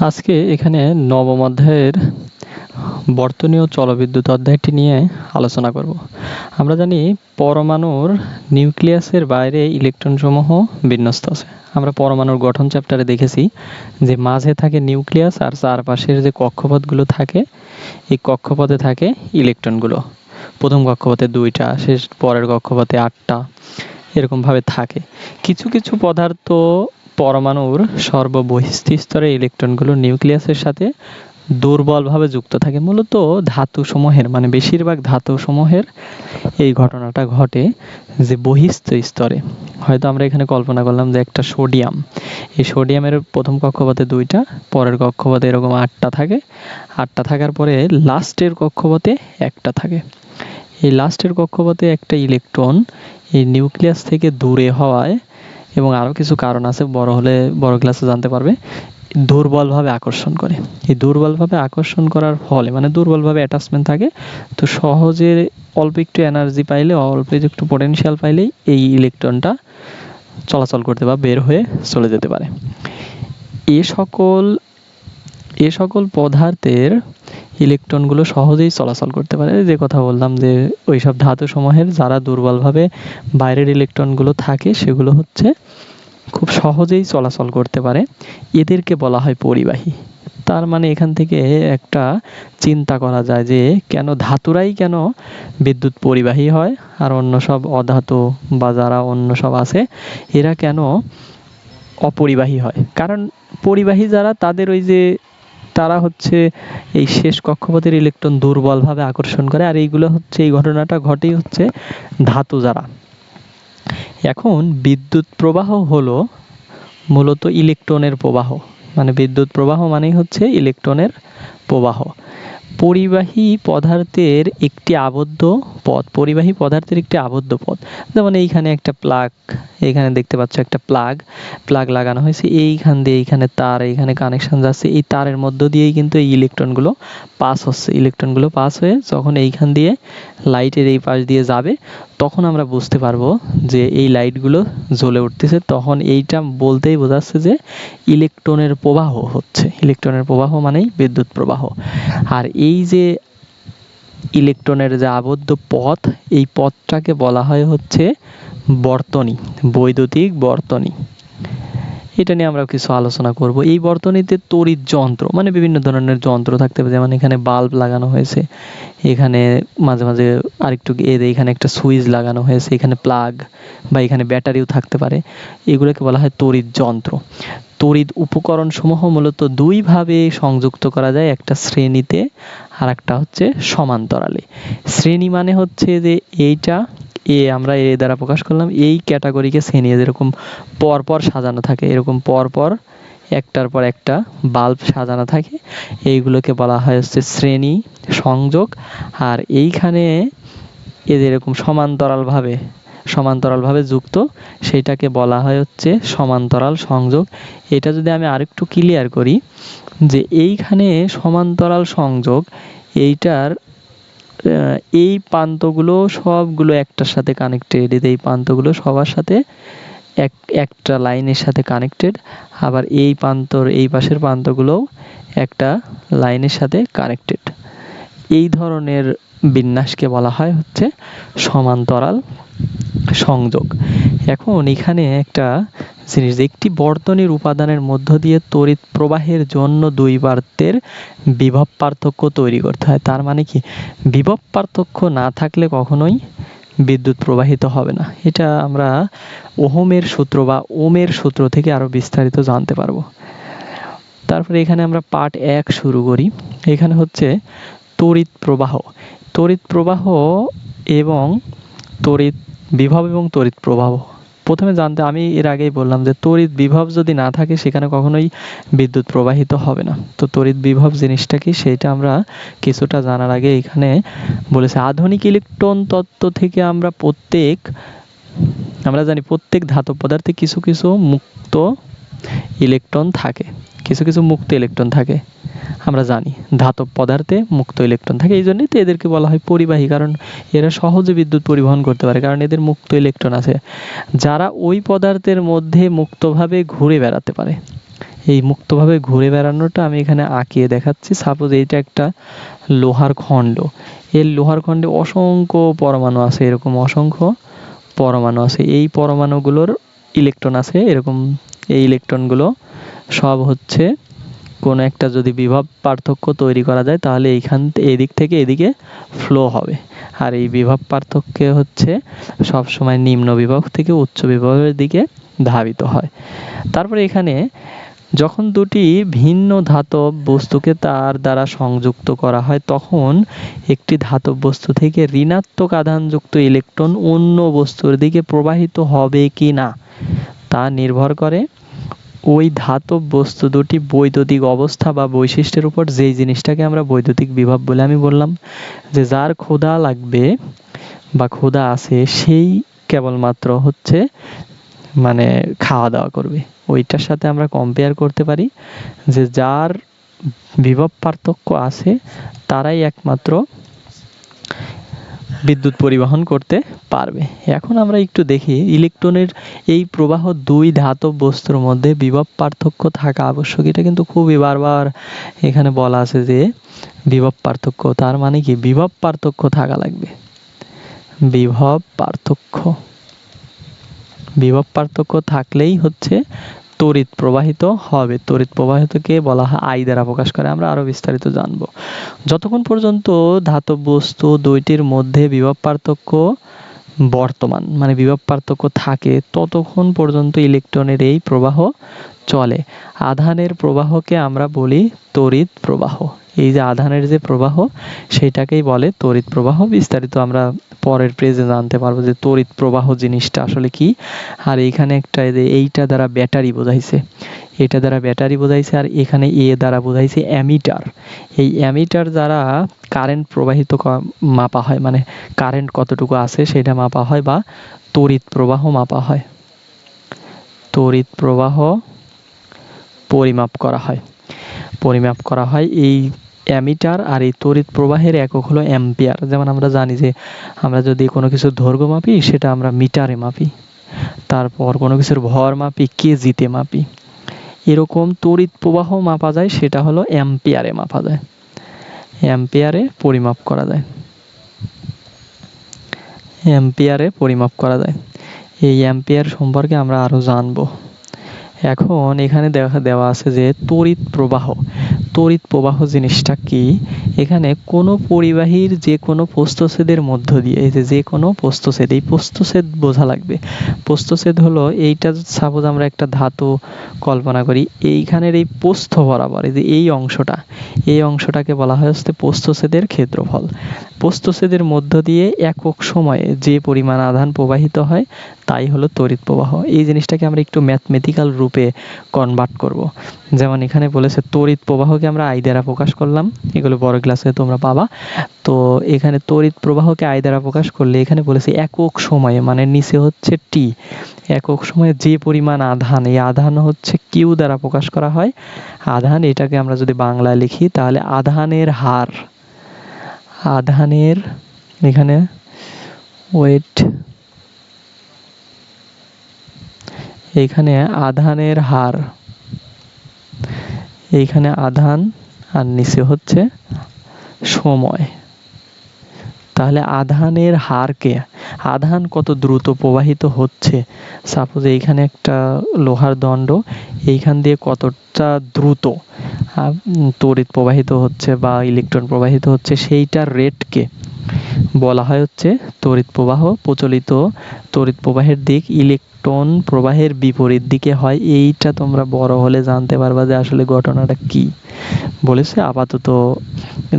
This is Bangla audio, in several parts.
আজকে এখানে নবম অধ্যায়ের বর্তনীয় চলবিদ্যুৎ অধ্যায়টি নিয়ে আলোচনা করব। আমরা জানি পরমাণুর নিউক্লিয়াসের বাইরে ইলেকট্রনসমূহ বিন্যস্ত আছে। আমরা পরমাণুর গঠন চ্যাপ্টারে দেখেছি যে মাঝে থাকে নিউক্লিয়াস আর চারপাশের যে কক্ষপথগুলো থাকে, এই কক্ষপথে থাকে ইলেকট্রনগুলো। প্রথম কক্ষপথে দুইটা, শেষ পরের কক্ষপথে আটটা, এরকমভাবে থাকে। কিছু কিছু পদার্থ পরমাণুর সর্ববহিস্থ স্তরে ইলেকট্রনগুলো নিউক্লিয়াসের সাথে দুর্বলভাবে যুক্ত থাকে। মূলত ধাতু সমূহের মানে বেশিরভাগ ধাতু সমূহের এই ঘটনাটা ঘটে যে বহিস্থ স্তরে। হয়তো আমরা এখানে কল্পনা করলাম যে একটা সোডিয়াম। এই সোডিয়ামের প্রথম কক্ষপথে দুইটা, পরের কক্ষপথে এরকম আটটা থাকে। আটটা থাকার পরে লাস্টের কক্ষপথে একটা থাকে। এই লাস্টের কক্ষপথে একটা ইলেকট্রন এই নিউক্লিয়াস থেকে দূরে হওয়ায় এবং আরও কিছু কারণ আছে বড় হলে বড় ক্লাসে জানতে পারবে। দুর্বলভাবে আকর্ষণ করে। এই দুর্বলভাবে আকর্ষণ করার ফলে মানে দুর্বলভাবে অ্যাটাচমেন্ট থাকে, তো সহজে অল্প একটু এনার্জি পাইলে, অল্প একটু পোটেনশিয়াল পাইলেই এই ইলেকট্রনটা চলাচল করতে বা বের হয়ে চলে যেতে পারে। এ সকল এ সকল পদার্থের ইলেকট্রনগুলো সহজেই চলাচল করতে পারে। যে কথা বললাম যে ওই সব ধাতু সমূহের যারা দুর্বলভাবে বাইরের ইলেকট্রনগুলো থাকে, সেগুলো হচ্ছে খুব সহজেই চলাচল করতে পারে। এদেরকে বলা হয় পরিবাহী। তার মানে এখান থেকে একটা চিন্তা করা যায় যে কেন ধাতুরাই কেন বিদ্যুৎ পরিবাহী হয়, আর অন্য সব অধাতু বা যারা অন্য সব আছে, এরা কেন অপরিবাহী হয়। কারণ পরিবাহী যারা, তাদের ওই যে তারা হচ্ছে এই শেষ কক্ষপথের ইলেকট্রন দুর্বলভাবে আকর্ষণ করে, আর এইগুলো হচ্ছে, এই ঘটনাটা ঘটেই হচ্ছে ধাতু যারা এখন বিদ্যুৎ প্রবাহ হলো মূলত ইলেকট্রনের প্রবাহ। মানে বিদ্যুৎ প্রবাহ মানেই হচ্ছে ইলেকট্রনের প্রবাহ। পরিবাহী পদার্থের একটি আবদ্ধ পথ পরিবাহী পদার্থের একটি আবদ্ধ পথ যেমন এইখানে একটা প্লাগ এখানে দেখতে পাচ্ছ একটা প্লাগ প্লাগ লাগানো হয়েছে। এইখান দিয়ে এইখানে তার, এইখানে কানেকশন যাচ্ছে। এই তারের মধ্য দিয়েই কিন্তু এই ইলেকট্রনগুলো পাস হচ্ছে। ইলেকট্রনগুলো পাস হয়ে যখন এইখান দিয়ে লাইটের এই পাশ দিয়ে যাবে, তখন আমরা বুঝতে পারব যে এই লাইটগুলো জ্বলে উঠতেছে। তখন এইটা বলতেই বোঝাচ্ছে যে ইলেকট্রনের প্রবাহ হচ্ছে। ইলেকট্রনের প্রবাহ মানেই বিদ্যুৎ প্রবাহ। আর এই যে ইলেকট্রনের যে আবদ্ধ পথ, এই পথটাকে বলা হয় হচ্ছে বর্তনী, বৈদ্যুতিক বর্তনী। এটা নিয়ে আমরা কিছু আলোচনা করব। এই বর্তনীতে তড়িৎ যন্ত্র মানে বিভিন্ন ধরনের যন্ত্র থাকতে পারে, যেমন এখানে বাল্ব লাগানো হয়েছে, এখানে মাঝে মাঝে আরেকটু এখানে একটা সুইচ লাগানো হয়েছে, এখানে প্লাগ বা এখানে ব্যাটারিও থাকতে পারে। এগুলোকে বলা হয় তড়িৎ যন্ত্র। তড়িৎ উপকরণ সমূহ মূলত দুইভাবে সংযুক্ত করা যায়, একটা শ্রেণীতে আর একটা হচ্ছে সমান্তরালে। শ্রেণি মানে হচ্ছে যে এইটা, এ আমরা এ দ্বারা প্রকাশ করলাম, এই ক্যাটাগরিকে শ্রেণি যেরকম পরপর সাজানো থাকে, এরকম পরপর একটার পর একটা বাল্ব সাজানো থাকে, এইগুলোকে বলা হয় হচ্ছে শ্রেণি সংযোগ। আর এইখানে এদের এরকম সমান্তরালভাবে সমান্তরালভাবে যুক্ত সেইটাকে বলা হয় হচ্ছে সমান্তরাল সংযোগ। এটা যদি আমি আরেকটু ক্লিয়ার করি, যে এইখানে সমান্তরাল সংযোগ, এইটার এই প্রান্তগুলো সবগুলো একটার সাথে কানেক্টেড এই প্রান্তগুলো সবার সাথে এক, একটা লাইনের সাথে কানেক্টেড আবার এই প্রান্তর, এই পাশের প্রান্তগুলোও একটা লাইনের সাথে কানেক্টেড এই ধরনের বিন্যাসকে বলা হয় হচ্ছে সমান্তরাল সংযোগ। এখন এখানে একটা জিনিস একটি বর্তনীর উপাদানের মধ্য দিয়ে তড়িৎ প্রবাহের জন্য দুই বার্তের বিভব পার্থক্য তৈরি করতে হয়। তার মানে কি? বিভব পার্থক্য না থাকলে কখনোই বিদ্যুৎ প্রবাহিত হবে না। এটা আমরা ওহমের সূত্র বা ওমের সূত্র থেকে আরও বিস্তারিত জানতে পারব। তারপরে এখানে আমরা পার্ট এক শুরু করি। এখানে হচ্ছে তড়িৎ প্রবাহ। তড়িৎ প্রবাহ এবং তড়িৎ বিভব এবং তড়িৎ প্রবাহ। প্রথমে জানতে, আমি এর আগেই বললাম যে তড়িৎ বিভব যদি না থাকে, সেখানে কখনোই বিদ্যুৎ প্রবাহিত হবে না। তো তড়িৎ বিভব জিনিসটা কি? সেটা আমরা কিছুটা জানার আগে এখানে বলেছে, আধুনিক ইলেকট্রন তত্ত্ব থেকে আমরা প্রত্যেক, আমরা জানি প্রত্যেক ধাতব পদার্থে কিছু কিছু মুক্ত ইলেকট্রন থাকে। কিছু কিছু মুক্ত ইলেকট্রন থাকে। আমরা জানি ধাতব পদার্থে মুক্ত ইলেকট্রন থাকে। এই জন্যই তো এদেরকে বলা হয় পরিবাহী, কারণ এরা সহজে বিদ্যুৎ পরিবহন করতে পারে, কারণ এদের মুক্ত ইলেকট্রন আছে। যারা ওই পদার্থের মধ্যে মুক্তভাবে ঘুরে বেড়াতে পারে। এই মুক্তভাবে ঘুরে বেড়ানোটা আমি এখানে আঁকিয়ে দেখাচ্ছি। সাপোজ এইটা একটা লোহার খণ্ড। এর লোহার খণ্ডে অসংখ্য পরমাণু আছে, এরকম অসংখ্য পরমাণু আছে। এই পরমাণুগুলোর ইলেকট্রন আছে, এরকম এই ইলেকট্রনগুলো সব হচ্ছে কোনো একটা যদি বিভব পার্থক্য তৈরি করা যায়, তাহলে এইখান এদিক থেকে এদিকে ফ্লো হবে। আর এই বিভব পার্থক্য হচ্ছে সবসময় নিম্ন বিভব থেকে উচ্চ বিভবের দিকে ধাবিত হয়। তারপরে এখানে যখন দুটি ভিন্ন ধাতব বস্তুকে তার দ্বারা সংযুক্ত করা হয়, তখন একটি ধাতব বস্তু থেকে ঋণাত্মক আধানযুক্ত ইলেকট্রন অন্য বস্তুর দিকে প্রবাহিত হবে কি না, তা নির্ভর করে ওই ধাতব বস্তু দুটি বৈদ্যুতিক অবস্থা বা বৈশিষ্ট্যের উপর যেই জিনিসটাকে আমরা বৈদ্যুতিক বিভব বলে আমি বললাম, যে যার ক্ষুধা লাগবে বা ক্ষুধা আছে, সেই কেবলমাত্র হচ্ছে মানে খাওয়া দাওয়া করবে। ওইটার সাথে আমরা কম্পেয়ার করতে পারি যে যার বিভব পার্থক্য আছে, তারাই একমাত্র বিদ্যুৎ পরিবহন করতে পারবে। এখন আমরা একটু দেখি, ইলেকট্রনের এই প্রবাহ দুই ধাতব বস্তুর মধ্যে বিভব পার্থক্য থাকা আবশ্যক। এটা কিন্তু খুবই বারবার এখানে বলা আছে যে বিভব পার্থক্য, তার মানে কি? বিভব পার্থক্য থাকা লাগবে। বিভব পার্থক্য। বিভব পার্থক্য থাকলেই হচ্ছে তড়িৎ প্রবাহিত হবে। তড়িৎ প্রবাহিতকে বলা হয় আই দ্বারা প্রকাশ করে। আমরা আরও বিস্তারিত জানব। যতক্ষণ পর্যন্ত ধাতব বস্তু দুইটির মধ্যে বিভব পার্থক্য বর্তমান মানে বিভব পার্থক্য থাকে, ততক্ষণ পর্যন্ত ইলেকট্রনের এই প্রবাহ চলে। আধানের প্রবাহকে আমরা বলি তড়িৎ প্রবাহ। এই যে আধানের যে প্রবাহ, সেটাকেই বলে তড়িৎ প্রবাহ। বিস্তারিত আমরা পরের পেজে জানতে পারব যে তড়িৎ প্রবাহ জিনিসটা আসলে কি। আর এইখানে একটা যে এইটা দ্বারা ব্যাটারি বোঝাইছে। এটা দ্বারা ব্যাটারি বোঝাইছে আর এখানে এ দ্বারা বোঝাইছে অ্যামিটার। এই অ্যামিটার দ্বারা কারেন্ট প্রবাহিত মাপা হয় মানে কারেন্ট কতটুকু আছে সেটা মাপা হয় বা তড়িৎ প্রবাহ মাপা হয়। তড়িৎ প্রবাহ পরিমাপ করা হয়। পরিমাপ করা হয় এই অ্যামিটার আর এই তড়িৎ প্রবাহের একক হলো অ্যাম্পিয়ার। যেমন আমরা জানি যে আমরা যদি কোনো কিছুর দৈর্ঘ্য মাপি, সেটা আমরা মিটারে মাপি। তারপর কোনো কিছুর ভর মাপি, কেজিতে মাপি। এরকম তড়িৎ প্রবাহ মাপা যায়, সেটা হলো অ্যাম্পিয়ারে মাপা যায়। অ্যাম্পিয়ারে পরিমাপ করা যায়। অ্যাম্পিয়ারে পরিমাপ করা যায়। এই অ্যাম্পিয়ার সম্পর্কে আমরা আরও জানব। এখন এখানে দেখা, দেওয়া আছে যে তড়িৎ প্রবাহ তড়িৎ প্রবাহ জিনিসটা কি? এখানে কোনো পরিবাহীর যে কোনো প্রস্তছেদের মধ্য দিয়ে, এই যে যে কোনো প্রস্তছেদ এই প্রস্তছেদ বোঝা লাগবে। প্রস্তছেদ হলো এইটা সাপোজ আমরা একটা ধাতু কল্পনা করি, এইখানের এই প্রস্থ বরাবর, এই যে এই অংশটা, এই অংশটাকে বলা হয় হচ্ছে প্রস্তছেদের ক্ষেত্রফল। প্রস্তছেদের মধ্য দিয়ে একক সময়ে যে পরিমাণ আধান প্রবাহিত হয়, তাই হলো তড়িৎ প্রবাহ। এই জিনিসটাকে আমরা একটু ম্যাথমেটিক্যাল রূপে কনভার্ট করব। যেমন এখানে বলেছে, তড়িৎ প্রবাহকে আমরা আই দ্বারা প্রকাশ করলাম। এগুলো বড় ক্লাসে তোমরা পাবা। তো এখানে তড়িৎ প্রবাহকে আই দ্বারা প্রকাশ করলে এখানে বলেছে একক সময়ে মানে নিচে হচ্ছে টি একক সময়ে যে পরিমাণ আধান, এই আধান হচ্ছে কিউ দ্বারা প্রকাশ করা হয়। আধান, এটাকে আমরা যদি বাংলায় লিখি, তাহলে আধানের হার আধানের এখানে ওয়েট এখানে আধানের হার এইখানে আধান আর নিচে হচ্ছে সময়। তাহলে আধানের হারকে, আধান কত দ্রুত প্রবাহিত হচ্ছে? সাপোজ এইখানে একটা লোহার দণ্ড, এইখান দিয়ে কতটা দ্রুত তড়িৎ প্রবাহিত হচ্ছে বা ইলেকট্রন প্রবাহিত হচ্ছে, সেইটার রেটকে বলা হয় হচ্ছে তড়িৎ প্রবাহ প্রচলিত তড়িৎ প্রবাহের দিক ইলেকট্রন প্রবাহের বিপরীত দিকে হয়। এইটা তোমরা বড় হলে জানতে পারবা যে আসলে ঘটনাটা কি। বলেছে আপাতত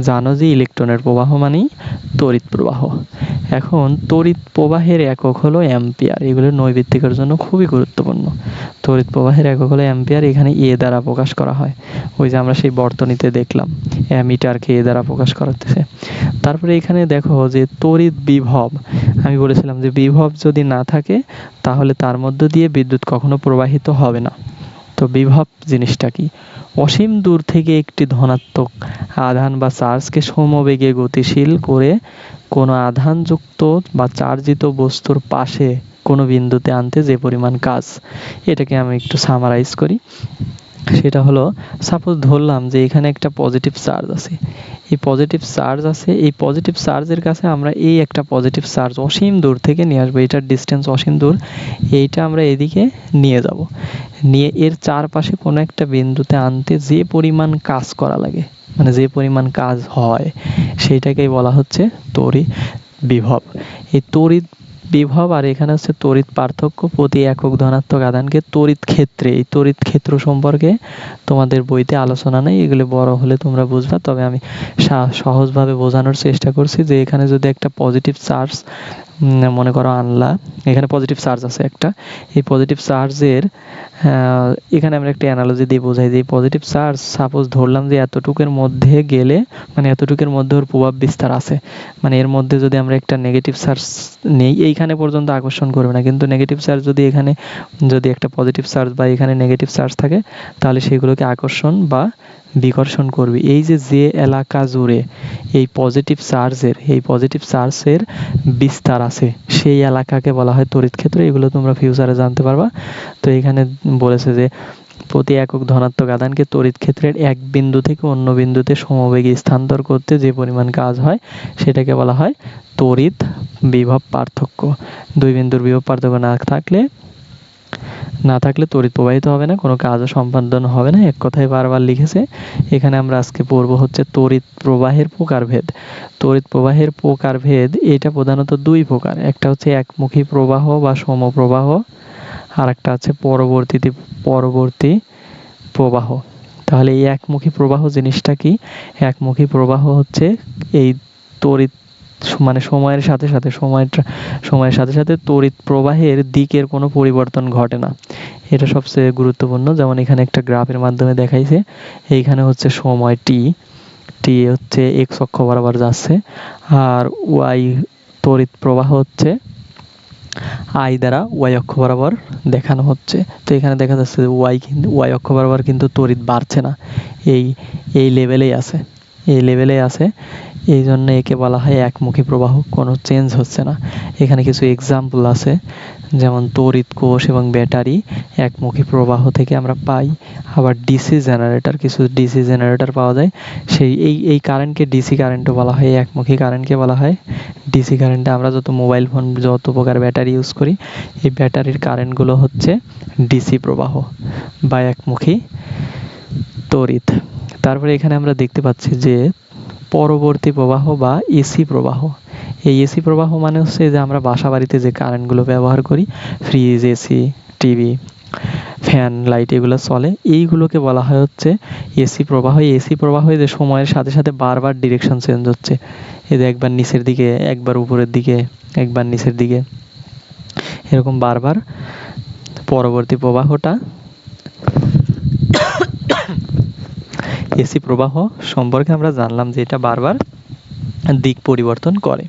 জানো যে ইলেকট্রনের প্রবাহ মানেই তড়িৎ প্রবাহ। এখন তড়িৎ প্রবাহের একক হলো অ্যাম্পিয়ার। এগুলো নৈবিত্তিকের জন্য খুবই গুরুত্বপূর্ণ। তড়িৎ প্রবাহের একক হলো অ্যাম্পিয়ার, এখানে এ দ্বারা প্রকাশ করা হয়। ওই যে আমরা সেই বর্তনীতে দেখলাম, অ্যামিটারকে এ দ্বারা প্রকাশ করাতেছে। তারপরে এখানে দেখো যে তড়িৎ বিভব, আমি বলেছিলাম যে বিভব যদি না থাকে, তাহলে তার মধ্য দিয়ে বিদ্যুৎ কখনো প্রবাহিত হবে না। তো বিভব জিনিসটা কি? অসীম দূর থেকে একটি ধনাত্মক আধান বা চার্জকে সমবেগে গতিশীল করে কোনো আধানযুক্ত বা চার্জিত বস্তুর পাশে কোনো বিন্দুতে আনতে যে পরিমাণ কাজ, এটাকে আমি একটু সামারাইজ করি। সেটা হলো সাপোজ ধরলাম যে এখানে একটা পজিটিভ চার্জ আছে। এই পজিটিভ চার্জ আছে, এই পজিটিভ চার্জের কাছে আমরা এই একটা পজিটিভ চার্জ অসীম দূর থেকে নিয়ে আসব, এটার ডিস্টেন্স অসীম দূর, এইটা আমরা এদিকে নিয়ে যাব। নিয়ে এর চারপাশে কোনো একটা বিন্দুতে আনতে যে পরিমাণ কাজ করা লাগে মানে যে পরিমাণ কাজ হয় সেইটাকেই বলা হচ্ছে তড়িৎ বিভব। এই তড়িৎ বিভব আর এখানে হচ্ছে তড়িৎ পার্থক্য, প্রতি একক ধনাত্মক আধানকে তড়িৎ ক্ষেত্রে। এই তড়িৎ ক্ষেত্র সম্পর্কে তোমাদের বইতে আলোচনা নেই, এগুলো বড় হলে তোমরা বুঝবা। তবে আমি সহজভাবে বোঝানোর চেষ্টা করছি যে এখানে যদি একটা পজিটিভ চার্জ মনে করো আনলা। এখানে পজিটিভ চার্জ আছে একটা। এই পজিটিভ চার্জের এখানে আমরা একটা অ্যানালজি দিয়ে বোঝাই যে পজিটিভ চার্জ সাপোজ ধরলাম যে এতটুকের মধ্যে গেলে মানে এতটুকের মধ্যে ওর প্রভাব বিস্তার আছে। মানে এর মধ্যে যদি আমরা একটা নেগেটিভ চার্জ নেই, এইখানে পর্যন্ত আকর্ষণ করবে না। কিন্তু নেগেটিভ চার্জ যদি এখানে, যদি একটা পজিটিভ চার্জ বা এখানে নেগেটিভ চার্জ থাকে, তাহলে সেগুলোকে আকর্ষণ বা বিকর্ষণ করবে। এই যে যে এলাকা জুড়ে এই পজিটিভ চার্জের এই পজিটিভ চার্জের বিস্তার আছে, সেই এলাকাকে বলা হয় তড়িৎ ক্ষেত্র। এগুলো তোমরা ফিউচারে জানতে পারবা। তো এখানে বলেছে যে, প্রতি একক ধনাত্মক আধানকে তড়িৎ ক্ষেত্রের এক বিন্দু থেকে অন্য বিন্দুতে সমবেগে স্থানান্তর করতে যে পরিমাণ কাজ হয়, সেটাকে বলা হয় তড়িৎ বিভব পার্থক্য। দুই বিন্দুর বিভব পার্থক্য না থাকলে না থাকলে তড়িৎ প্রবাহিত হবে না, কোনো কাজও সম্পাদন হবে না। এক কথায় বারবার লিখেছে, এখানে আমরা আজকে পড়ব হচ্ছে তড়িৎ প্রবাহের প্রকারভেদ। তড়িৎ প্রবাহের প্রকারভেদ, এটা প্রধানত দুই প্রকার, একটা হচ্ছে একমুখী প্রবাহ বা সমপ্রবাহ আর একটা আছে পরবর্তীতে, পরবর্তী প্রবাহ। তাহলে এই একমুখী প্রবাহ জিনিসটা কি? একমুখী প্রবাহ হচ্ছে এই তড়িৎ মানে সময়ের সাথে সাথে সময়ের সময়ের সাথে সাথে তড়িৎ প্রবাহের দিকের কোনো পরিবর্তন ঘটে না। এটা সবচেয়ে গুরুত্বপূর্ণ। যেমন এখানে একটা গ্রাফের মাধ্যমে দেখাইছে, এইখানে হচ্ছে সময় টি টি হচ্ছে এক্স অক্ষ বরাবর যাচ্ছে, আর ওয়াই তড়িৎ প্রবাহ হচ্ছে আই দ্বারা ওয়াই অক্ষ বরাবর দেখানো হচ্ছে। তো এখানে দেখা যাচ্ছে যে ওয়াই কিন্তু ওয়াই অক্ষ বরাবর কিন্তু তড়িৎ বাড়ছে না। এই এই লেভেলেই আছে। এই লেভেলেই আছে। এই জন্য একে বলা হয় একমুখী প্রবাহ, কোনো চেঞ্জ হচ্ছে না। এখানে কিছু এক্সাম্পল আছে, যেমন তড়িৎ কোষ এবং ব্যাটারি, একমুখী প্রবাহ থেকে আমরা পাই। আবার ডিসি জেনারেটর, কিছু ডিসি জেনারেটর পাওয়া যায়। সেই, এই এই কারেন্টকে ডিসি কারেন্টও বলা হয়, একমুখী কারেন্টকে বলা হয়। ডিসি কারেন্টে আমরা যত মোবাইল ফোন যত প্রকার ব্যাটারি ইউজ করি, এই ব্যাটারির কারেন্টগুলো হচ্ছে ডিসি প্রবাহ বা একমুখী তড়িৎ। তারপরে এখানে আমরা দেখতে পাচ্ছি যে পরবর্তী প্রবাহ বা এসি প্রবাহ। এই এসি প্রবাহ মানে হচ্ছে যে আমরা বাসা বাড়িতে যে কারেন্টগুলো ব্যবহার করি, fridge, AC, TV, fan, light এগুলো চলে। এইগুলোকে বলা হয় হচ্ছে এসি প্রবাহ। এসি প্রবাহ যে সময়ের সাথে সাথে বারবার ডিরেকশন চেঞ্জ হচ্ছে। এই যে একবার নিচের দিকে, একবার উপরের দিকে, একবার নিচের দিকে। এরকম বারবার পরবর্তী প্রবাহটা এসি প্রবাহ সম্পর্কে আমরা জানলাম যে এটা বারবার দিক পরিবর্তন করে।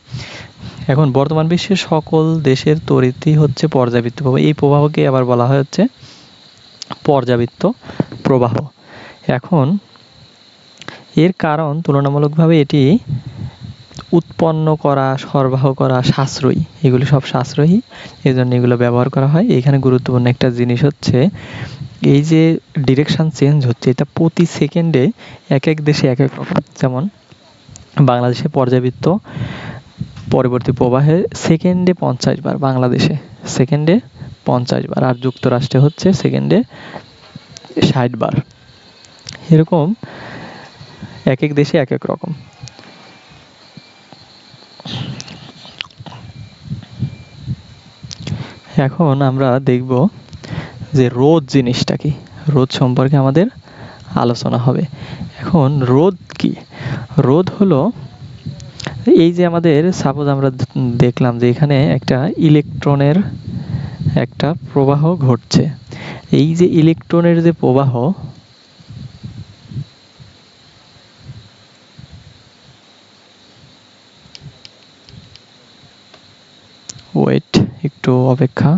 এখন বর্তমান বিশ্বের সকল দেশের তড়িৎই হচ্ছে পর্যাবৃত্ত প্রবাহ। এই প্রবাহকে আবার বলা হচ্ছে পর্যাবৃত্ত প্রবাহ। এখন এর কারণ তুলনামূলকভাবে এটি উৎপন্ন করা, সরবরাহ করা সাশ্রয়ী। এগুলো সব সাশ্রয়ী। এই জন্য এগুলো ব্যবহার করা হয়। এখানে গুরুত্বপূর্ণ একটা জিনিস হচ্ছে, এই যে ডিরেকশান চেঞ্জ হচ্ছে, এটা প্রতি সেকেন্ডে এক এক দেশে এক এক রকম। যেমন বাংলাদেশে পর্যাবৃত্ত পরবর্তী প্রবাহে সেকেন্ডে পঞ্চাশ বার বাংলাদেশে সেকেন্ডে পঞ্চাশ বার। আর যুক্তরাষ্ট্রে হচ্ছে সেকেন্ডে ষাট বার। এরকম এক এক দেশে এক এক রকম। এখন আমরা দেখব যে রোদ জিনিসটা কি? রোদ সম্পর্কে আমাদের আলোচনা হবে। এখন রোদ কি? রোদ হলো এই যে আমাদের সাপোজ আমরা দেখলাম যে এখানে একটা ইলেকট্রনের একটা প্রবাহ ঘটছে। এই যে ইলেকট্রনের যে প্রবাহ ওয়েট। একটু অপেক্ষা।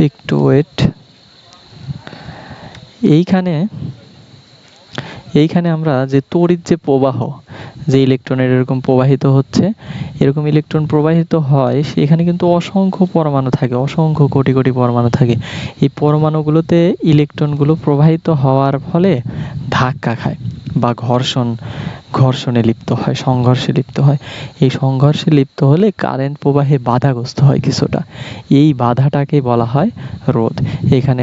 একটু ওয়েট এইখানে এইখানে আমরা যে তড়িৎ যে প্রবাহ, যে ইলেকট্রনের এরকম প্রবাহিত হচ্ছে, এরকম ইলেকট্রন প্রবাহিত হয় সেখানে কিন্তু অসংখ্য পরমাণু থাকে, অসংখ্য কোটি কোটি পরমাণু থাকে। এই পরমাণুগুলোতে ইলেকট্রনগুলো প্রবাহিত হওয়ার ফলে ধাক্কা খায়। বা ঘর্ষণ, ঘর্ষণে লিপ্ত হয়, সংঘর্ষে লিপ্ত হয়। এই সংঘর্ষে লিপ্ত হলে কারেন্ট প্রবাহে বাধাগ্রস্ত হয় কিছুটা। এই বাধাটাকে বলা হয় রোধ। এখানে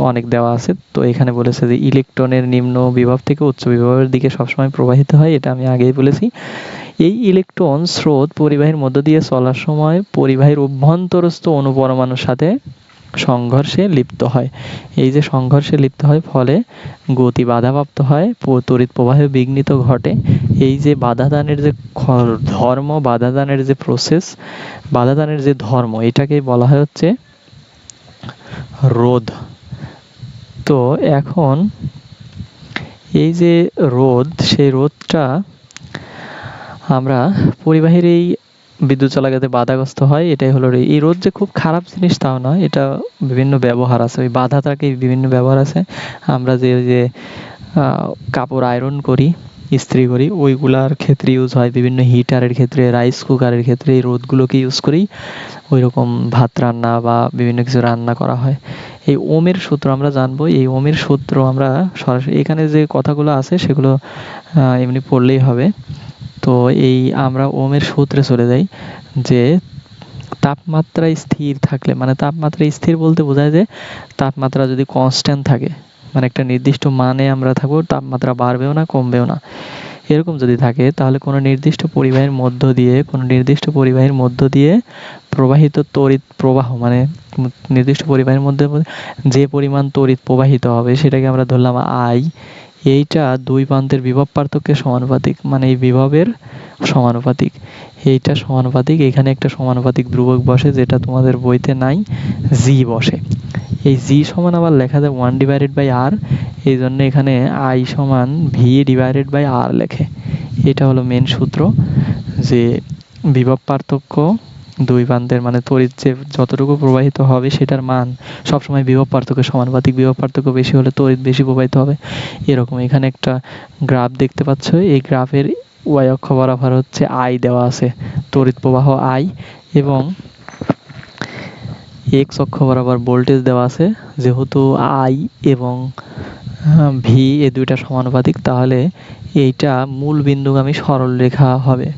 অনেক দেওয়া আছে। তো এখানে বলেছে যে ইলেকট্রনের নিম্ন বিভব থেকে উচ্চ বিভবের দিকে সবসময় প্রবাহিত হয়, এটা আমি আগেই বলেছি। এই ইলেকট্রন স্রোত পরিবাহীর মধ্য দিয়ে চলার সময় পরিবাহীর অভ্যন্তরস্থ অনুপরমাণুর সাথে সংঘর্ষে লিপ্ত হয়। এই যে সংঘর্ষে লিপ্ত হয়, ফলে গতি বাধাপ্রাপ্ত হয় তড়িৎ প্রবাহে বিঘ্নিত ঘটে। এই যে বাধাদানের যে ধর্ম, বাধাদানের যে প্রসেস বাধাদানের যে ধর্ম, এটাকেই বলা হয় হচ্ছে রোধ। তো এখন এই যে রোধ, সেই রোধটা আমরা পরিবাহীর এই বিদ্যুৎ চলাকাতে বাধাগ্রস্ত হয়, এটাই হলো এই রোদ যে খুব খারাপ জিনিস, তাও নয়। এটা বিভিন্ন ব্যবহার আছে। ওই বাধাটাকে বিভিন্ন ব্যবহার আছে। আমরা যে যে কাপড় আয়রন করি, ইস্ত্রি করি, ওইগুলার ক্ষেত্রে ইউজ হয়। বিভিন্ন হিটারের ক্ষেত্রে রাইস কুকারের ক্ষেত্রে এই রোদগুলোকে ইউজ করি। ওই রকম ভাত রান্না বা বিভিন্ন কিছু রান্না করা হয়। এই ওমের সূত্র আমরা জানব। এই ওমের সূত্র আমরা সরাসরি, এখানে যে কথাগুলো আছে, সেগুলো এমনি পড়লেই হবে। তো এই আমরা ওমের সূত্রে চলে যাই যে তাপমাত্রা স্থির থাকলে মানে তাপমাত্রা স্থির বলতে বোঝায় যে তাপমাত্রা যদি কনস্ট্যান্ট থাকে মানে একটা নির্দিষ্ট মানে আমরা থাকব, তাপমাত্রা বাড়বেও না, কমবেও না। এরকম যদি থাকে, তাহলে কোনো নির্দিষ্ট পরিবাহের মধ্য দিয়ে, কোনো নির্দিষ্ট পরিবাহের মধ্য দিয়ে প্রবাহিত তড়িৎ প্রবাহ মানে নির্দিষ্ট পরিবাহের মধ্যে যে পরিমাণ তড়িৎ প্রবাহিত হবে, সেটাকে আমরা ধরলাম আই এইটা দুই প্রান্তের বিভব পার্থক্যের সমানুপাতিক মানে এই বিভবের সমানুপাতিক। এইটা সমানুপাতিক, এখানে একটা সমানুপাতিক ধ্রুবক বসে যেটা তোমাদের বইতে নাই জি বসে। এই জি সমান আবার লেখা যায় ওয়ান ডিভাইডেড বাই আর এই জন্য এখানে আই সমান ভি ডিভাইডেড বাই আর লেখে। এটা হলো মেন সূত্র যে বিভব পার্থক্য দুই প্রান্তের মানে তড়িৎ যে যতটুকু প্রবাহিত হবে সেটার মান সবসময় বিভব পার্থক্য সমানুপাতিক বিভব পার্থক্য বেশি হলে তড়িৎ বেশি প্রবাহিত হবে। এরকম এখানে একটা গ্রাফ দেখতে পাচ্ছ, এই গ্রাফের ওয়াই অক্ষ বরাবর হচ্ছে আই দেওয়া আছে, তড়িৎ প্রবাহ আই এবং এক্স অক্ষ বরাবর ভোল্টেজ দেওয়া আছে, যেহেতু আই এবং ভি এ দুইটা সমানুপাতিক, তাহলে এইটা মূল বিন্দুগামী সরল রেখা হবে।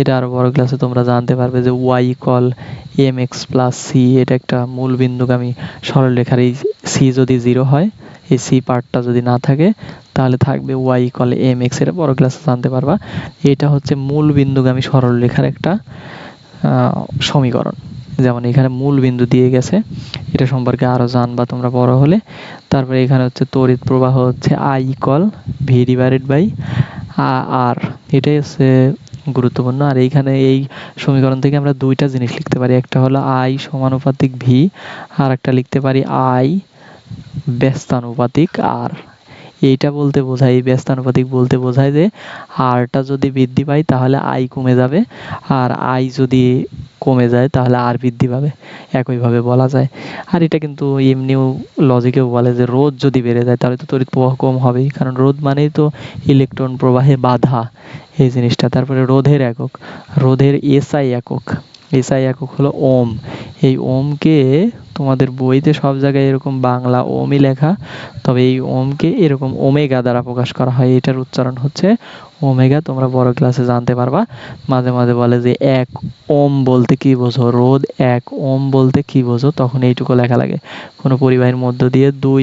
এটা আরও বড় ক্লাসে তোমরা জানতে পারবে যে Y equal M X plus C এটা একটা মূল বিন্দুগামী সরলরেখার এই সি যদি জিরো হয়, এই সি পার্টটা যদি না থাকে, তাহলে থাকবে ওয়াই কল এম এক্স এটা বড় ক্লাসে জানতে পারবা। এটা হচ্ছে মূল বিন্দুগামী সরলরেখার একটা সমীকরণ। যেমন এখানে মূল বিন্দু দিয়ে গেছে, এটা সম্পর্কে আরও জানবা তোমরা বড় হলে। তারপরে এখানে হচ্ছে তড়িৎ প্রবাহ হচ্ছে I equal V divided by R এটাই হচ্ছে গুরুত্বপূর্ণ। আর এইখানে এই সমীকরণ থেকে আমরা দুইটা জিনিস লিখতে পারি। একটা হলো আই সমানুপাতিক ভি আর একটা লিখতে পারি আই ব্যস্তানুপাতিক আর এইটা বলতে বোঝায়, এই ব্যস্তানুপাতিক বলতে বোঝায় যে আরটা যদি বৃদ্ধি পায় তাহলে আই কমে যাবে আর আই যদি কমে যায় তাহলে আর বৃদ্ধি পাবে। একইভাবে বলা যায়। আর এটা কিন্তু এমনিও লজিকেও বলে যে রোদ যদি বেড়ে যায় তাহলে তো তড়িৎ প্রবাহ কম হবেই। কারণ রোদ মানেই তো ইলেকট্রন প্রবাহে বাধা এই জিনিসটা। তারপরে রোধের একক। রোধের এসআই একক। এসআই একক হলো ওম। এই ওমকে তোমাদের বইতে সব জায়গায় এরকম বাংলা ওমই লেখা, তবে এই ওমকে এরকম ওমেগা দ্বারা প্রকাশ করা হয়। এটার উচ্চারণ হচ্ছে, ওমেগা, তোমরা বড় ক্লাসে জানতে পারবা। মাঝে মাঝে বলে যে, এক ওম বলতে কি বোঝো? রোদ, এক ওম বলতে কি বোঝো? তখন এইটুকু লেখা লাগে। কোনো পরিবাহের মধ্য দিয়ে দুই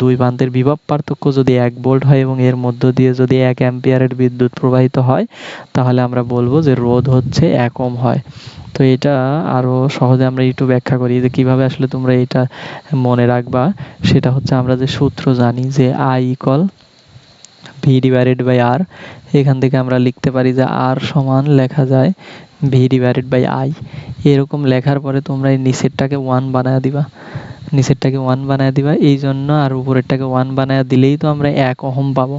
দুই প্রান্তের বিভব পার্থক্য যদি এক ভোল্ট হয় এবং এর মধ্য দিয়ে যদি এক অ্যাম্পিয়ারের বিদ্যুৎ প্রবাহিত হয়, তাহলে আমরা বলব যে রোধ হচ্ছে এক ওম হয়। তো এটা আরও সহজে আমরা একটু ব্যাখ্যা করি যে কীভাবে আসলে তোমরা এটা মনে রাখবা। সেটা হচ্ছে আমরা যে সূত্র জানি যে I equal V divided by R এখান থেকে আমরা লিখতে পারি যে আর সমান লেখা যায় ভি ডিভাইডেড বাই আই এরকম লেখার পরে তোমরা এই নিচেরটাকে ওয়ান বানায় দিবা। নিচেরটাকে ওয়ান বানায় দিবা, এই জন্য আর উপরেরটাকে ওয়ান বানায় দিলেই তো আমরা এক অহম পাবো।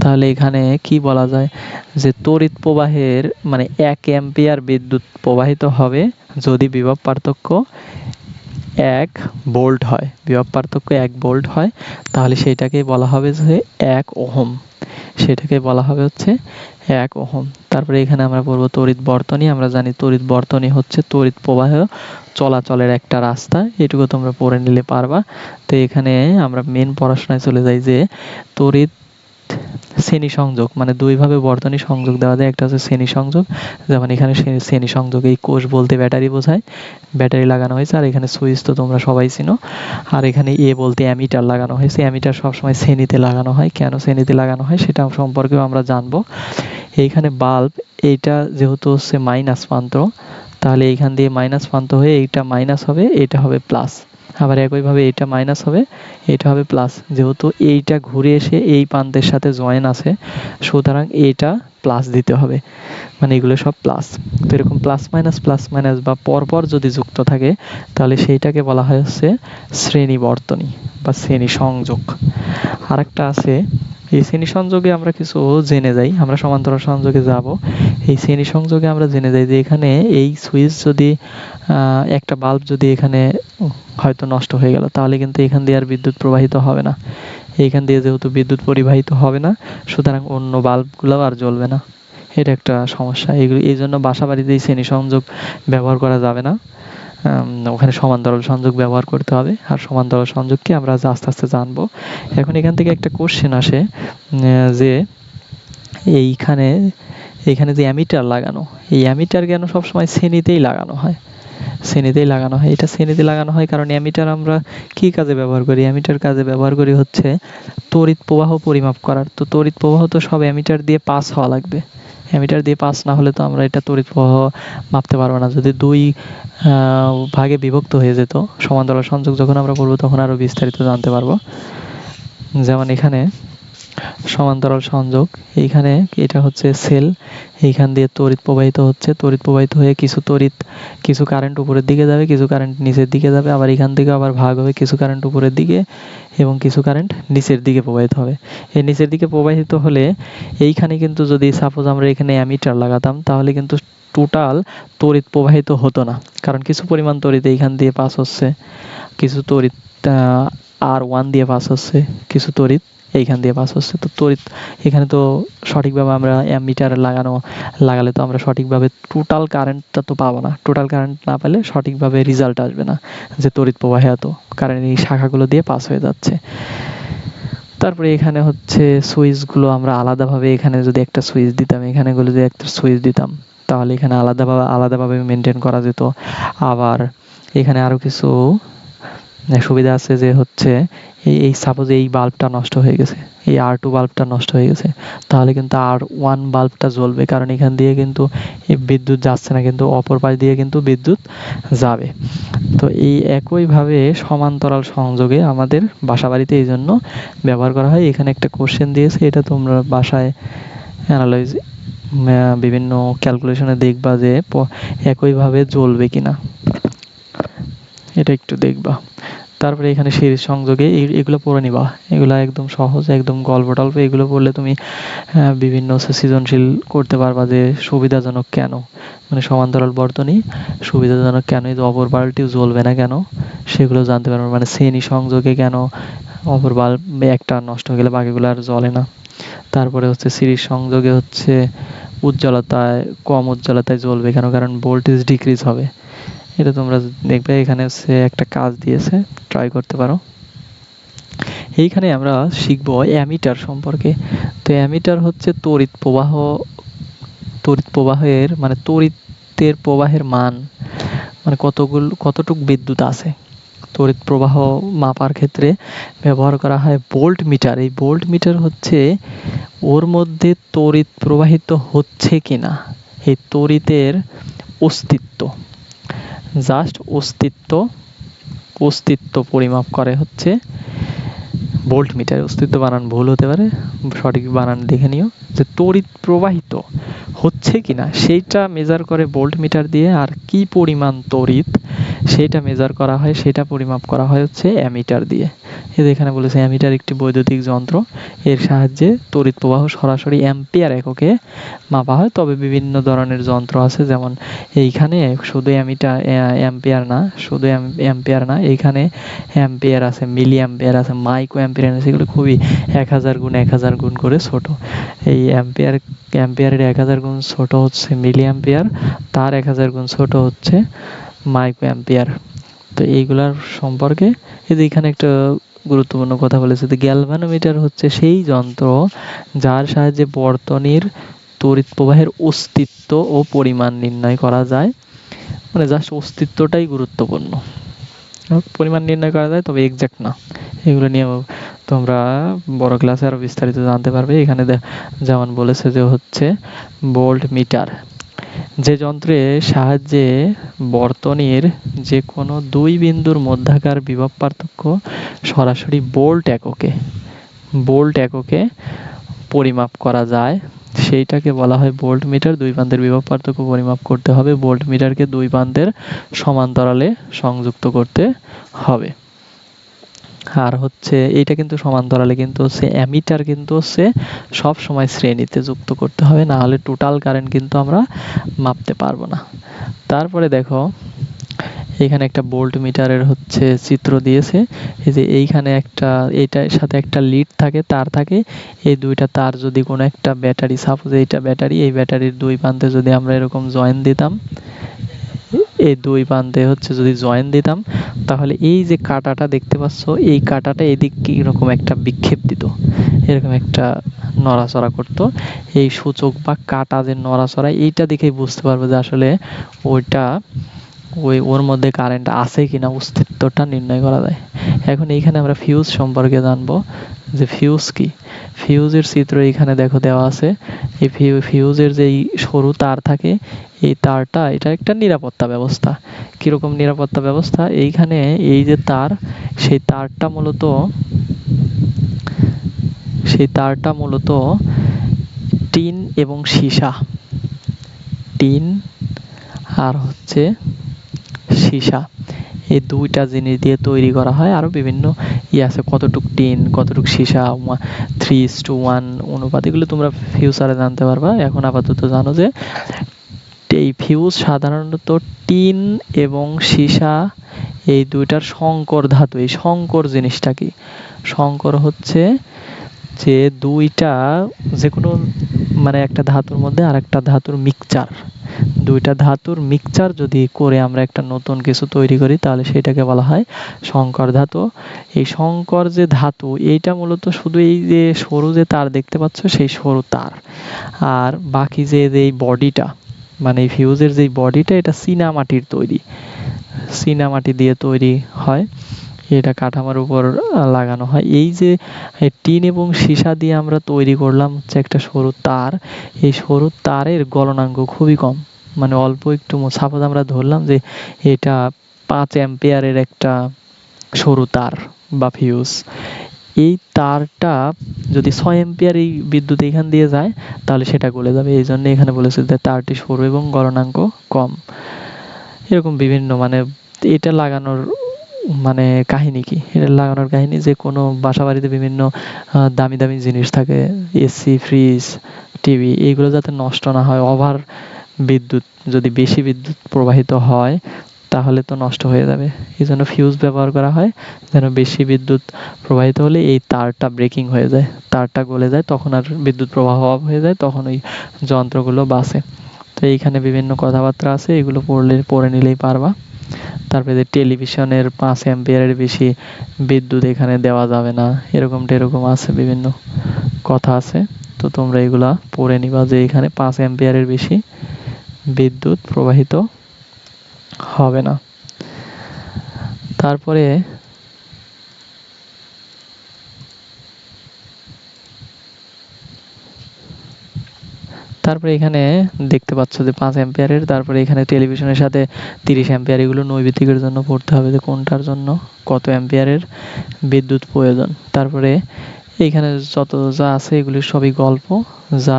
তাহলে এখানে কি বলা যায় যে তড়িৎ প্রবাহের মানে এক অ্যাম্পিয়ার বিদ্যুৎ প্রবাহিত হবে যদি বিভব পার্থক্য এক বোল্ট হয়। বিভব পার্থক্য এক বোল্ট হয়, তাহলে সেইটাকে বলা হবে যে এক ওহম। সেটাকে বলা হবে হচ্ছে এক ওহম। তারপরে এখানে আমরা পড়ব তড়িৎ বর্তনী। আমরা জানি তড়িৎ বর্তনী হচ্ছে তড়িৎ প্রবাহ চলাচলের একটা রাস্তা। এটুকু তোমরা পড়ে নিলে পারবা। তো এখানে আমরা মেন পড়াশোনায় চলে যাই যে তড়িৎ শ্রেণি সংযোগ মানে দুইভাবে বর্তনী সংযোগ দেওয়া যায়। একটা হচ্ছে শ্রেণি সংযোগ যেমন এখানে শ্রেণি সংযোগ এই কোষ বলতে ব্যাটারি বোঝায়, ব্যাটারি লাগানো হয়েছে, আর এখানে সুইচ তো তোমরা সবাই চিনো। আর এখানে এ বলতে অ্যামিটার লাগানো হয়েছে, অ্যামিটার সবসময় শ্রেণীতে লাগানো হয়। কেন শ্রেণীতে লাগানো হয় সেটা সম্পর্কেও আমরা জানব। এইখানে বাল্ব, এইটা যেহেতু হচ্ছে মাইনাস প্রান্ত তাহলে এইখান দিয়ে মাইনাস প্রান্ত হয়ে এইটা মাইনাস হবে, এটা হবে প্লাস। আবার একইভাবে এটা মাইনাস হবে এটা হবে প্লাস যেহেতু এইটা ঘুরে এসে এই প্রান্তের সাথে জয়েন আছে, সুতরাং এটা প্লাস দিতে হবে। মানে এগুলো সব প্লাস তো এরকম প্লাস মাইনাস প্লাস মাইনাস বা পরপর যদি যুক্ত থাকে, তাহলে সেইটাকে বলা হয় হচ্ছে শ্রেণি বর্তনী বা শ্রেণি সংযোগ। আরেকটা আছে এই শ্রেণি সংযোগে আমরা কিছু জেনে যাই, আমরা সমান্তরাল সংযোগে যাব। এই শ্রেণি সংযোগে আমরা জেনে যাই যে এখানে এই সুইচ যদি একটা বাল্ব যদি এখানে হয়তো নষ্ট হয়ে গেল, তাহলে কিন্তু এখান দিয়ে আর বিদ্যুৎ প্রবাহিত হবে না। এইখান দিয়ে যেহেতু বিদ্যুৎ পরিবাহিত হবে না, সুতরাং অন্য বাল্বগুলো আর জ্বলবে না। এটা একটা সমস্যা। এইগুলো এই জন্য বাসা বাড়িতে এই শ্রেণি সংযোগ ব্যবহার করা যাবে না। ওখানে সমান্তরাল সংযোগ ব্যবহার করতে হবে। আর সমান্তরাল সংযোগকে আমরা আস্তে আস্তে জানব। এখন এখান থেকে একটা কোশ্চেন আসে যে এইখানে এখানে যে অ্যামিটার লাগানো, এই অ্যামিটার কেন সবসময় শ্রেণীতেই লাগানো হয়? শ্রেণীতেই লাগানো হয়। এটা শ্রেণীতে লাগানো হয় কারণ অ্যামিটার আমরা কি কাজে ব্যবহার করি? অ্যামিটার কাজে ব্যবহার করি হচ্ছে, তড়িৎ প্রবাহ পরিমাপ করার। তো তড়িৎ প্রবাহ তো সব অ্যামিটার দিয়ে পাস হওয়া লাগবে। অ্যামিটার দিয়ে পাস না হলে তো আমরা এটা তড়িৎ প্রবাহ মাপতে পারব না। যদি দুই ভাগে বিভক্ত হয়ে যেত সমান্তরাল সংযোগ যখন আমরা করব তখন আরও বিস্তারিত জানতে পারব। যেমন এখানে সমান্তরাল সংযোগ। এইখানে এটা হচ্ছে সেল এইখান দিয়ে তড়িৎ প্রবাহিত হচ্ছে। তড়িৎ প্রবাহিত হয়ে কিছু তড়িৎ, কিছু কারেন্ট উপরের দিকে যাবে, কিছু কারেন্ট নিচের দিকে যাবে। আবার এখান থেকে আবার ভাগ হবে কিছু কারেন্ট উপরের দিকে এবং কিছু কারেন্ট নিচের দিকে প্রবাহিত হবে। এই নিচের দিকে প্রবাহিত হলে এইখানে কিন্তু যদি সাপোজ আমরা এখানে অ্যামিটার লাগাতাম, তাহলে কিন্তু টোটাল তড়িৎ প্রবাহিত হতো না। কারণ কিছু পরিমাণ তড়িৎ এইখান দিয়ে পাস হচ্ছে, কিছু তড়িৎ আর ওয়ান দিয়ে পাস হচ্ছে, কিছু তড়িৎ এইখান দিয়ে পাস হচ্ছে। তো তড়িৎ, এখানে তো সঠিকভাবে আমরা অ্যামিটার লাগানো, লাগালে তো আমরা সঠিকভাবে টোটাল কারেন্টটা তো পাবো না। টোটাল কারেন্ট না পেলে সঠিকভাবে রেজাল্ট আসবে না যে তড়িৎ প্রবাহ এত। কারেন্ট এই শাখাগুলো দিয়ে পাস হয়ে যাচ্ছে। তারপরে এখানে হচ্ছে সুইচগুলো আমরা আলাদাভাবে এখানে যদি একটা সুইচ দিতাম, এখানে গুলো যদি একটা সুইচ দিতাম, তাহলে এখানে আলাদাভাবে আলাদাভাবে মেনটেন করা যেত। আবার এখানে আরও কিছু সুবিধা আছে যে হচ্ছে এই এই সাপোজ এই বাল্বটা নষ্ট হয়ে গেছে, এই আর টু বাল্বটা নষ্ট হয়ে গেছে, তাহলে কিন্তু আর ওয়ান বাল্বটা জ্বলবে, কারণ এখান দিয়ে কিন্তু এই বিদ্যুৎ যাচ্ছে না, কিন্তু অপর পাশ দিয়ে কিন্তু বিদ্যুৎ যাবে। তো এই একইভাবে সমান্তরাল সংযোগে আমাদের বাসা বাড়িতে এই জন্য ব্যবহার করা হয়। এখানে একটা কোশ্চেন দিয়েছে, এটা তোমরা বাসায় অ্যানালাইজ বিভিন্ন ক্যালকুলেশনে দেখবা যে একইভাবে জ্বলবে কিনা। এটা একটু দেখবা। তারপরে এখানে সিরিজ সংযোগে এগুলো পড়ে নিবা। এগুলো একদম সহজ, একদম গল্প টল্প এগুলো পড়লে তুমি বিভিন্ন সৃজনশীল করতে পারবা যে সুবিধাজনক কেন? মানে সমান্তরাল বর্তনী, সুবিধাজনক কেন? এই অপর বাল্বটিও জ্বলবে না কেন? সেগুলো জানতে পারব। মানে শ্রেণি সংযোগে কেন অপর বাল্ব একটা নষ্ট হয়ে গেলে বাকিগুলো আর জ্বলে না? তারপরে হচ্ছে সিরিজ সংযোগে হচ্ছে উজ্জ্বলতায়, কম উজ্জ্বলতায় জ্বলবে কেন? কারণ ভোল্টেজ ডিক্রিজ হবে। এটা তোমরা দেখবে, এখানে হচ্ছে একটা কাজ দিয়েছে ট্রাই করতে পারো। এইখানে আমরা শিখব অ্যামিটার সম্পর্কে। তো অ্যামিটার হচ্ছে তড়িৎ প্রবাহ, তড়িৎ প্রবাহের মানে তড়িতের প্রবাহের মান মানে কতগুলো, কতটুক বিদ্যুৎ আছে। তড়িৎ প্রবাহ মাপার ক্ষেত্রে ব্যবহার করা হয় বোল্ট মিটার এই বোল্ট মিটার হচ্ছে ওর মধ্যে তড়িৎ প্রবাহিত হচ্ছে কিনা, এই তড়িতের অস্তিত্ব। জাস্ট অস্তিত্ব অস্তিত্ব পরিমাপ করে হচ্ছে ভোল্ট মিটার অস্তিত্ব বানান ভুল হতে পারে, সঠিক বানান দেখে নিও। যে তড়িৎ প্রবাহিত হচ্ছে কিনা, সেইটা মেজার করে বোল্ট মিটার দিয়ে, আর কি পরিমাণ তড়িৎ সেটা মেজার করা হয়, সেটা পরিমাপ করা হয় হচ্ছে অ্যামিটার দিয়ে। এই এখানে বলেছে অ্যামিটার একটি বৈদ্যুতিক যন্ত্র, এর সাহায্যে তড়িৎ প্রবাহ সরাসরি অ্যাম্পিয়ার এককে মাপা হয়। তবে বিভিন্ন ধরনের যন্ত্র আছে, যেমন এইখানে শুধু অ্যামিটার অ্যাম্পিয়ার না, শুধু অ্যাম্পিয়ার না, এইখানে অ্যাম্পিয়ার আছে মিলি অ্যাম্পিয়ার আছে মাইক্রো অ্যাম্পিয়ার আছে, এগুলো খুবই এক হাজার গুণ, এক হাজার গুণ করে ছোট। এই অ্যাম্পিয়ার অ্যাম্পিয়ারের এক হাজার গুণ ছোট হচ্ছে মিলি অ্যাম্পিয়ার তার এক হাজার গুণ ছোট হচ্ছে মাইক্রো অ্যাম্পিয়ার তো এইগুলার সম্পর্কে এই এখানে একটা গুরুত্বপূর্ণ কথা বলেছে যে গ্যালভানোমিটার হচ্ছে সেই যন্ত্র যার সাহায্যে বর্তনীর তড়িৎ প্রবাহের অস্তিত্ব ও পরিমাণ নির্ণয় করা যায়। মানে জাস্ট অস্তিত্বটাই গুরুত্বপূর্ণ। পরিমাণ নির্ণয় করা যায়, তবে এক্সাক্ট না। এগুলো নিয়ে তোমরা বড় ক্লাসে আরও বিস্তারিত জানতে পারবে। এখানে যেমন বলেছে যে হচ্ছে বোল্ট মিটার। যে যন্ত্রের সাহায্যে বর্তনীর যে কোনো দুই বিন্দুর মধ্যাকার বিভব পার্থক্য সরাসরি বোল্ট এককে বোল্ট এককে পরিমাপ করা যায়। সেইটাকে বলা হয় বোল্ট মিটার। দুই প্রান্তের বিভব পার্থক্য পরিমাপ করতে হবে। বোল্ট মিটারকে দুই প্রান্তের সমান্তরালে সংযুক্ত করতে হবে। আর হচ্ছে এইটা কিন্তু সমান্তরালে কিন্তু হচ্ছে অ্যামিটার কিন্তু হচ্ছে সব সময় শ্রেণীতে যুক্ত করতে হবে, না হলে টোটাল কারেন্ট কিন্তু আমরা মাপতে পারব না। তারপরে দেখো, এখানে একটা বোল্ট মিটারের হচ্ছে চিত্র দিয়েছে, এই যে এইখানে একটা, এইটার সাথে একটা লিড থাকে, তার থাকে, এই দুইটা তার যদি কোনো একটা ব্যাটারি সাপোজ এইটা ব্যাটারি, এই ব্যাটারির দুই প্রান্তে যদি আমরা এরকম জয়েন দিতাম এই দুই প্রান্তে হচ্ছে যদি জয়েন দিতাম, তাহলে এই যে কাটাটা দেখতে পাচ্ছ, এই কাটাটা এদিক এরকম একটা বিক্ষেপ দিত, এরকম একটা নড়াচড়া করত। এই সূচক বা কাটা যে নড়াচড়া এইটা দেখেই বুঝতে পারব যে আসলে ওইটা ওই ওর মধ্যে কারেন্ট আছে কিনা অস্তিত্বটা নির্ণয় করা যায়। এখন এইখানে আমরা ফিউজ সম্পর্কে জানব যে ফিউজ কি? ফিউজের চিত্র এখানে দেখো দেওয়া আছে। এই ফিউজের যে সরু তার থাকে, এই তারটা এটা একটা নিরাপত্তা ব্যবস্থা। কীরকম নিরাপত্তা ব্যবস্থা? এইখানে এই যে তার, সেই তারটা মূলত, সেই তারটা মূলত টিন এবং সীসা। টিন আর হচ্ছে সীসা। এই দুইটা জিনিস দিয়ে তৈরি করা হয়। আরও বিভিন্ন ইয়ে আছে, কতটুক টিন, কতটুক সীসা থ্রি ইস টু ওয়ান অনুপাত, এগুলো তোমরা ফিউচারে জানতে পারবা। এখন আপাতত জানো যে, এই ফিউজ সাধারণত টিন এবং সীসা, এই দুইটার সংকর ধাতু, এই সংকর জিনিসটা কি? সংকর হচ্ছে যে দুইটা যে কোনো মানে একটা ধাতুর মধ্যে আর একটা ধাতুর মিক্সচার দুইটা ধাতুর মিক্সচার যদি করে আমরা একটা নতুন কিছু তৈরি করি, তাহলে সেটাকে বলা হয় সংকর ধাতু। এই সংকর যে ধাতু, এইটা মূলত শুধু এই যে সরু যে তার দেখতে পাচ্ছ, সেই সরু তার। আর বাকি যে এই বডিটা মানে এই ফিউজের যে বডিটা, এটা চীনা মাটির তৈরি। চীনা মাটি দিয়ে তৈরি হয়। এটা কাঠামোর উপর লাগানো হয়। এই যে টিন এবং সীসা দিয়ে আমরা তৈরি করলাম হচ্ছে একটা সরু তার, এই সরু তারের গলনাঙ্ক খুবই কম। মানে অল্প একটু সাপোজ আমরা ধরলাম যে এটা পাঁচ অ্যাম্পিয়ারের একটা সরু তার বা ফিউজ এই তারটা যদি ছয় এম্পিয়ার এই বিদ্যুৎ এখান দিয়ে যায়, তাহলে সেটা গলে যাবে। এই জন্য এখানে বলেছে যে তারটি সরু এবং গলনাঙ্ক কম। এরকম বিভিন্ন মানে এটা লাগানোর মানে কাহিনী কি? এটা লাগানোর কাহিনী যে কোনো বাসা বাড়িতে বিভিন্ন দামি দামি জিনিস থাকে, এসি, ফ্রিজ, টিভি, এইগুলো যাতে নষ্ট না হয়, ওভার বিদ্যুৎ যদি বেশি বিদ্যুৎ প্রবাহিত হয়, তাহলে তো নষ্ট হয়ে যাবে। এই জন্য ফিউজ ব্যবহার করা হয়, যেন বেশি বিদ্যুৎ প্রবাহিত হলে এই তারটা ব্রেকিং হয়ে যায়। তারটা গলে যায়, তখন আর বিদ্যুৎ প্রবাহ হয়ে যায়, তখন ওই যন্ত্রগুলো বাসে তো এইখানে বিভিন্ন কথাবার্তা আছে, এগুলো পড়লে, পড়ে নিলেই পারবা। তারপরে টেলিভিশনের পাঁচ অ্যাম্পিয়ারের বেশি বিদ্যুৎ এখানে দেওয়া যাবে না, এরকম টেরকম আছে, বিভিন্ন কথা আছে। তো তোমরা এগুলা পড়ে নিবা যে এখানে পাঁচ অ্যাম্পিয়ারের বেশি বিদ্যুৎ প্রবাহিত হবে না। তারপরে তারপরে এখানে দেখতে পাচ্ছ যে পাঁচ অ্যাম্পিয়ারের, তারপরে এখানে টেলিভিশনের সাথে তিরিশ অ্যাম্পিয়ার এগুলো নৈবিত্তিকের জন্য পড়তে হবে যে কোনটার জন্য, কত অ্যাম্পিয়ারের বিদ্যুৎ প্রয়োজন। তারপরে এখানে যত যা আছে এগুলি সবই গল্প, যা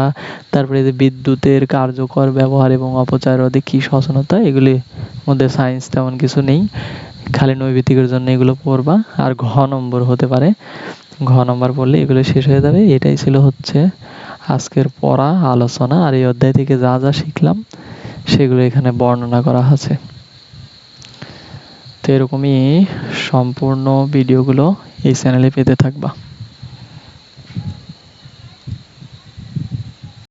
তারপরে যে বিদ্যুতের কার্যকর ব্যবহার এবং অপচয় রোধে কী সচেতনতা এগুলির মধ্যে সায়েন্স তেমন কিছু নেই। খালি নৈবিত্তিকের জন্য এগুলো পড়বা, আর ঘ নম্বর হতে পারে। ঘ নম্বর পড়লে এগুলো শেষ হয়ে যাবে, এটাই ছিল হচ্ছে আজকের পড়া, আলোচনা আর এই অধ্যায় থেকে যা যা শিখলাম, সেগুলো এখানে বর্ণনা করা আছে তো এরকমই সম্পূর্ণ ভিডিওগুলো এই চ্যানেলে পেতে থাকবা।